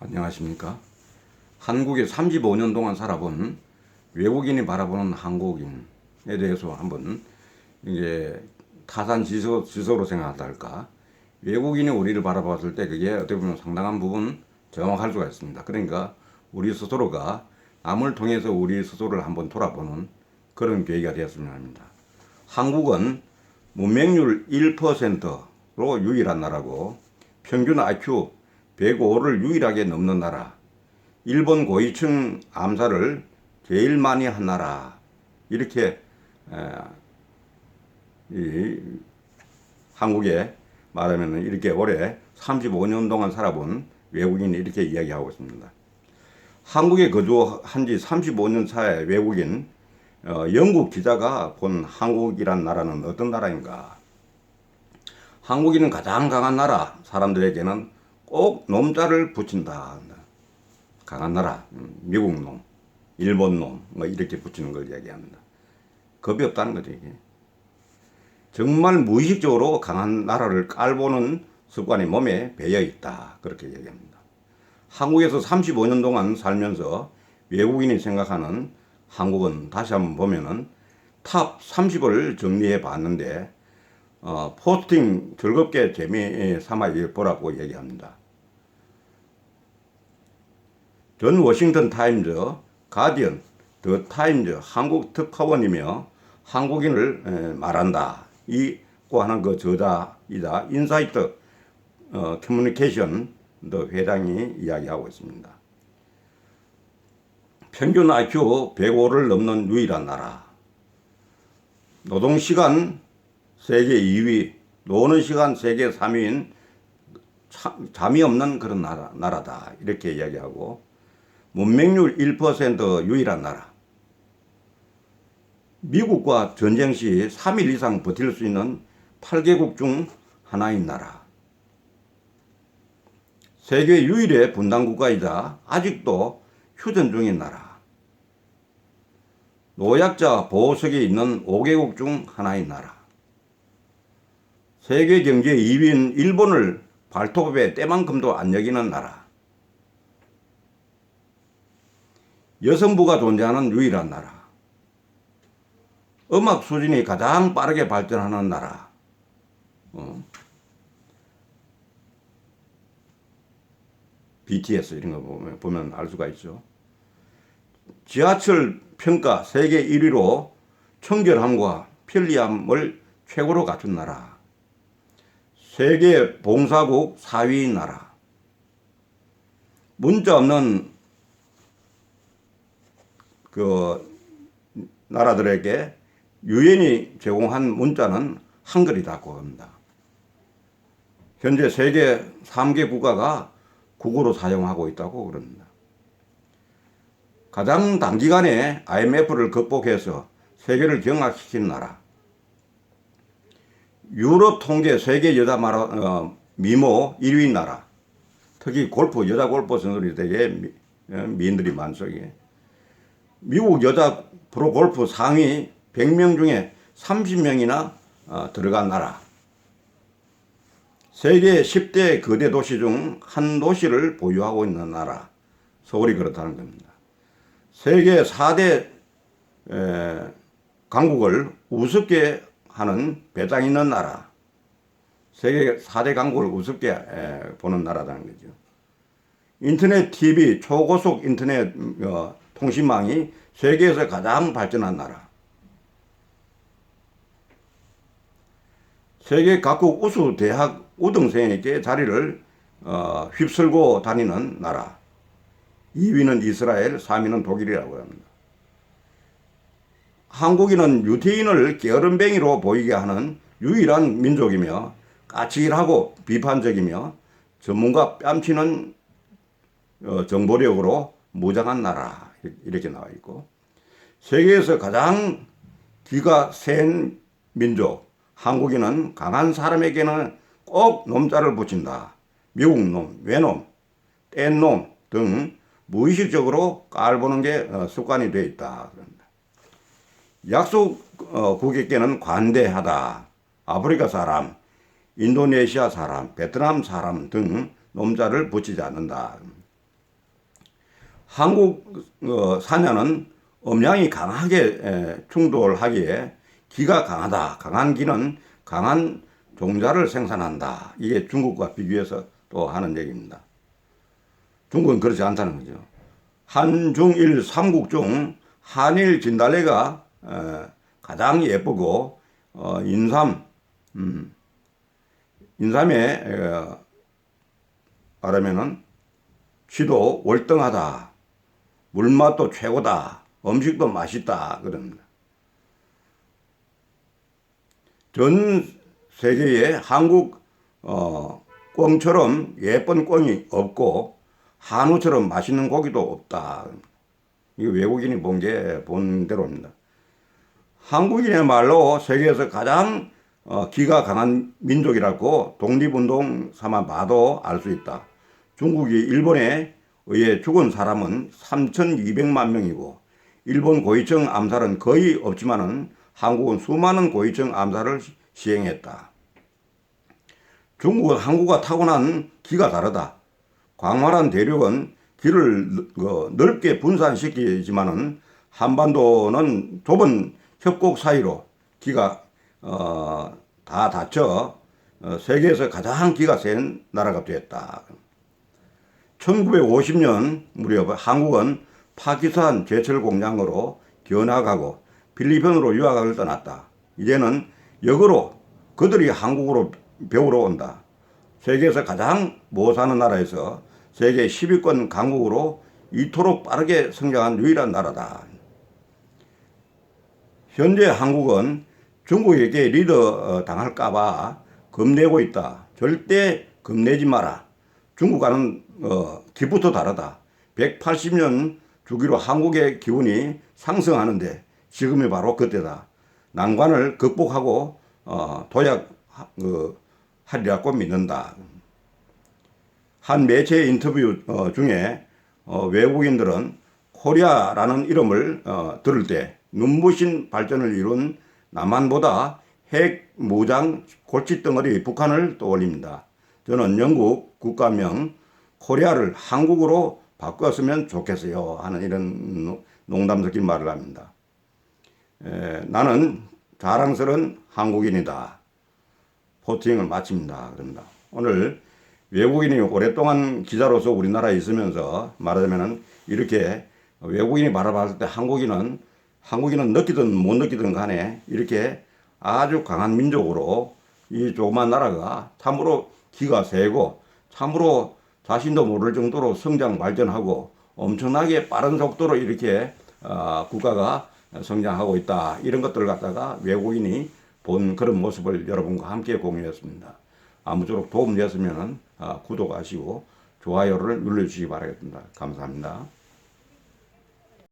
안녕하십니까. 한국에 35년 동안 살아본 외국인이 바라보는 한국인에 대해서 한번 이게 타산 지서, 지서로 생각한다 할까. 외국인이 우리를 바라봤을 때 그게 어떻게 보면 상당한 부분 정확할 수가 있습니다. 그러니까 우리 스스로가 남을 통해서 우리 스스로를 한번 돌아보는 그런 계기가 되었으면 합니다. 한국은 문맹률 1%로 유일한 나라고 평균 IQ 105를 유일하게 넘는 나라. 일본 고위층 암살을 제일 많이 한 나라. 이렇게 에, 이 한국에 말하면 이렇게 오래 35년 동안 살아본 외국인이 이렇게 이야기하고 있습니다. 한국에 거주한 지 35년 차의 외국인 어, 영국 기자가 본 한국이란 나라는 어떤 나라인가? 한국인은 가장 강한 나라, 사람들에게는 꼭 놈자를 붙인다. 강한 나라, 음, 미국 놈, 일본 놈, 뭐 이렇게 붙이는 걸 이야기합니다. 겁이 없다는 거죠, 이게. 정말 무의식적으로 강한 나라를 깔보는 습관이 몸에 배어 있다. 그렇게 얘기합니다. 한국에서 35년 동안 살면서 외국인이 생각하는 한국은 다시 한번 보면은 탑 30을 정리해 봤는데 어, 포스팅 즐겁게 재미 삼아 보라고 얘기합니다. 전 워싱턴 타임즈, 가디언, 더 타임즈, 한국 특파원이며 한국인을 에, 말한다. 이고 하는 그 저자이자 인사이트 어, 커뮤니케이션 더 회장이 이야기하고 있습니다. 평균 IQ 105를 넘는 유일한 나라. 노동시간 세계 2위, 노는 시간 세계 3위인 잠이 없는 그런 나라, 나라다. 이렇게 이야기하고, 문맹률 1% 유일한 나라. 미국과 전쟁 시 3일 이상 버틸 수 있는 8개국 중 하나인 나라. 세계 유일의 분단 국가이자 아직도 휴전 중인 나라. 노약자 보호석에 있는 5개국 중 하나인 나라. 세계 경제 2위인 일본을 발톱에 때만큼도 안 여기는 나라. 여성부가 존재하는 유일한 나라. 음악 수준이 가장 빠르게 발전하는 나라. 어. BTS 이런 거 보면, 보면 알 수가 있죠. 지하철 평가 세계 1위로 청결함과 편리함을 최고로 갖춘 나라. 세계 봉사국 4위인 나라. 문자 없는 그 나라들에게 유엔이 제공한 문자는 한글이라고 합니다. 현재 세계 3개 국가가 국어로 사용하고 있다고 그럽니다. 가장 단기간에 IMF를 극복해서 세계를 경악시킨 나라. 유럽 통계 세계 여자 마라, 어, 미모 1위 나라. 특히 골프, 여자 골프 선수들이 되게 미, 어, 많죠. 이게. 미국 여자 프로 골프 상위 100명 중에 30명이나 어, 들어간 나라. 세계 10대 거대 도시 중 한 도시를 보유하고 있는 나라. 서울이 그렇다는 겁니다. 세계 4대 에, 강국을 우습게 하는 배짱 있는 나라. 세계 4대 강국을 우습게 에, 보는 나라라는 거죠. 인터넷 TV 초고속 인터넷 어, 통신망이 세계에서 가장 발전한 나라. 세계 각국 우수 대학 우등생에게 자리를 어, 휩쓸고 다니는 나라. 2위는 이스라엘, 3위는 독일이라고 합니다. 한국인은 유태인을 게으름뱅이로 보이게 하는 유일한 민족이며 까칠하고 비판적이며 전문가 뺨치는 어, 정보력으로 무장한 나라 이렇게 나와 있고 세계에서 가장 귀가 센 민족 한국인은 강한 사람에게는 꼭 놈자를 붙인다. 미국 놈, 외놈, 뗀놈 등 무의식적으로 깔보는 게 어, 습관이 되어 있다. 약속 어, 고객께는 관대하다. 아프리카 사람, 인도네시아 사람, 베트남 사람 등 놈자를 붙이지 않는다. 한국 어, 사냐는 음양이 강하게 에, 충돌하기에 기가 강하다. 강한 기는 강한 종자를 생산한다. 이게 중국과 비교해서 또 하는 얘기입니다. 중국은 그렇지 않다는 거죠. 한중일 삼국 중 한일 진달래가 어, 가장 예쁘고 어, 인삼 음, 인삼에 어, 말하면은 취도 월등하다. 물맛도 최고다. 음식도 맛있다. 그럽니다. 전 세계에 한국 어, 꿩처럼 예쁜 꿩이 없고 한우처럼 맛있는 고기도 없다. 이거 외국인이 본 게 본 대로입니다. 한국인의 말로 세계에서 가장 어, 기가 강한 민족이라고 독립운동 삼아 봐도 알 수 있다. 중국이 일본에 의해 죽은 사람은 3,200만 명이고 일본 고위층 암살은 거의 없지만은 한국은 수많은 고위층 암살을 시- 시행했다. 중국은 한국과 타고난 기가 다르다. 광활한 대륙은 길을 느- 어, 넓게 분산시키지만은 한반도는 좁은 협곡 사이로 기가 어, 다 닫혀 어, 세계에서 가장 기가 센 나라가 되었다. 1950년 무렵 한국은 파키스탄 제철 공장으로 견학하고 필리핀으로 유학을 떠났다. 이제는 역으로 그들이 한국으로 배우러 온다. 세계에서 가장 못 사는 나라에서 세계 10위권 강국으로 이토록 빠르게 성장한 유일한 나라다. 현재 한국은 중국에게 리더 어, 당할까봐 겁내고 있다. 절대 겁내지 마라. 중국과는 어, 기부터 다르다. 180년 주기로 한국의 기운이 상승하는데 지금이 바로 그때다. 난관을 극복하고 어, 도약 어, 하리라고 믿는다. 한 매체 인터뷰 어, 중에 어, 외국인들은 코리아라는 이름을 어, 들을 때 눈부신 발전을 이룬 남한보다 핵 무장 골칫덩어리 북한을 떠올립니다. 저는 영국 국가명 코리아를 한국으로 바꿨으면 좋겠어요 하는 이런 노- 농담 섞인 말을 합니다. 에, 나는 자랑스러운 한국인이다. 포팅을 마칩니다. 그럽니다. 오늘 외국인이 오랫동안 기자로서 우리나라에 있으면서 말하자면은 이렇게 외국인이 바라봤을 때 한국인은 한국인은 느끼든 못 느끼든 간에 이렇게 아주 강한 민족으로 이 조그만 나라가 참으로 기가 세고 참으로 자신도 모를 정도로 성장 발전하고 엄청나게 빠른 속도로 이렇게 어, 국가가 성장하고 있다 이런 것들을 갖다가 외국인이 본 그런 모습을 여러분과 함께 공유했습니다. 아무쪼록 도움되었으면 구독하시고 좋아요를 눌러주시기 바라겠습니다. 감사합니다.